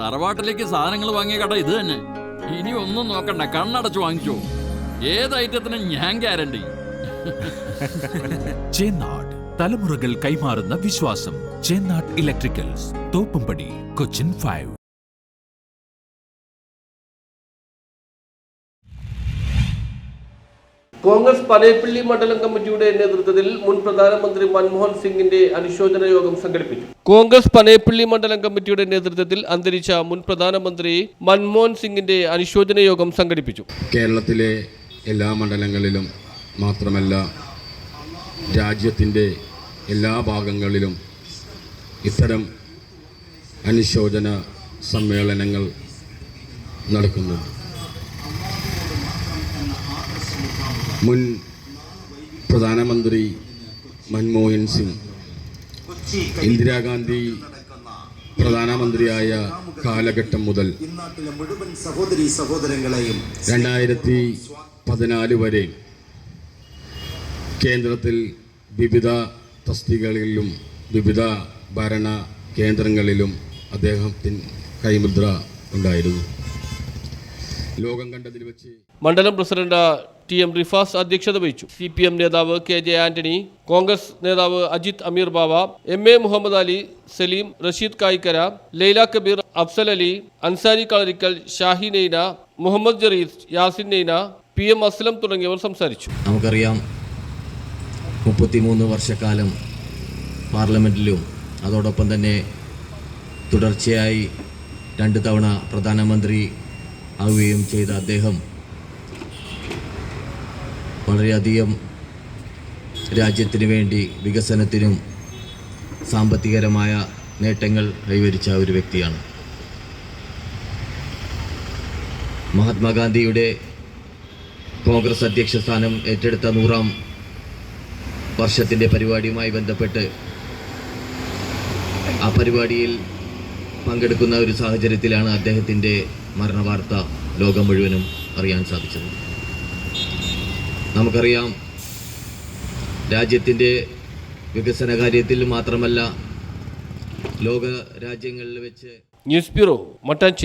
തറവാട്ടിലേക്ക് സാധനങ്ങൾ വാങ്ങിയ കട ഇത് തന്നെ. ഇനി ഒന്നും നോക്കണ്ട കണ്ണടച്ച് വാങ്ങിച്ചോ ഏത് ഐറ്റത്തിന് ഞാൻ ഗ്യാരണ്ടി ചേന്നാട് തലമുറകൾ കൈമാറുന്ന വിശ്വാസം. ചേന്നാട് ഇലക്ട്രിക്കൽസ് തോപ്പുംപടി കൊച്ചിൻ ഫൈവ് കോൺഗ്രസ് പനയപ്പള്ളി മണ്ഡലം കമ്മിറ്റിയുടെ നേതൃത്വത്തിൽ മുൻ പ്രധാനമന്ത്രി മൻമോഹൻ സിംഗിന്റെ അനുശോചന യോഗം സംഘടിപ്പിച്ചു. കോൺഗ്രസ് പനയപ്പള്ളി മണ്ഡലം കമ്മിറ്റിയുടെ നേതൃത്വത്തിൽ അന്തരിച്ച മുൻ പ്രധാനമന്ത്രി മൻമോഹൻ സിംഗിന്റെ അനുശോചന യോഗം സംഘടിപ്പിച്ചു. കേരളത്തിലെ എല്ലാ മണ്ഡലങ്ങളിലും മാത്രമല്ല രാജ്യത്തിന്റെ എല്ലാ ഭാഗങ്ങളിലും ഇത്തരം അനുശോചന സമ്മേളനങ്ങൾ നടക്കുന്നുണ്ട് മുൻ പ്രധാനമന്ത്രി മൻമോഹൻ സിംഗ് ഇന്ദിരാഗാന്ധി പ്രധാനമന്ത്രിയായ കാലഘട്ടം മുതൽ സഹോദരി സഹോദരങ്ങളെയും രണ്ടായിരത്തി പതിനാല് വരെ കേന്ദ്രത്തിൽ വിവിധ തസ്തികളിലും വിവിധ ഭരണ കേന്ദ്രങ്ങളിലും അദ്ദേഹത്തിന് കൈമുദ്ര ഉണ്ടായിരുന്നു. ലോകം കണ്ടതിൽ വെച്ച് മണ്ഡലം പ്രസിഡന്റ് ടി എം റിഫാസ് അധ്യക്ഷത വഹിച്ചു. സി പി എം നേതാവ് കെ ജെ ആന്റണി കോൺഗ്രസ് നേതാവ് Ajith Ameer Baba M A Muhammad Ali Saleem Rasheed Kayikkara Laila Kabeer Afzal Ali Ansari Kalarikkal Shahi Naina Muhammad Jarees Yasin Naina P M Aslam തുടങ്ങിയവർ സംസാരിച്ചു. നമുക്കറിയാം മുപ്പത്തിമൂന്ന് വർഷക്കാലം പാർലമെന്റിലും അതോടൊപ്പം തന്നെ തുടർച്ചയായി രണ്ട് തവണ പ്രധാനമന്ത്രി ആവുകയും ചെയ്ത അദ്ദേഹം വളരെയധികം രാജ്യത്തിന് വേണ്ടി വികസനത്തിനും സാമ്പത്തികരമായ നേട്ടങ്ങൾ കൈവരിച്ച ഒരു വ്യക്തിയാണ്. മഹാത്മാഗാന്ധിയുടെ കോൺഗ്രസ് അധ്യക്ഷ സ്ഥാനം ഏറ്റെടുത്ത നൂറാം വർഷത്തിന്റെ പരിപാടിയുമായി ബന്ധപ്പെട്ട് ആ പരിപാടിയിൽ പങ്കെടുക്കുന്ന ഒരു സാഹചര്യത്തിലാണ് അദ്ദേഹത്തിന്റെ മരണവാർത്ത ലോകം മുഴുവനും അറിയാൻ സാധിച്ചത്. നമുക്കറിയാം രാജ്യത്തിന്റെ വികസന കാര്യത്തിൽ മാത്രമല്ല ലോക രാജ്യങ്ങളിൽ വെച്ച് ന്യൂസ് ബ്യൂറോ മട്ടാഞ്ചേരി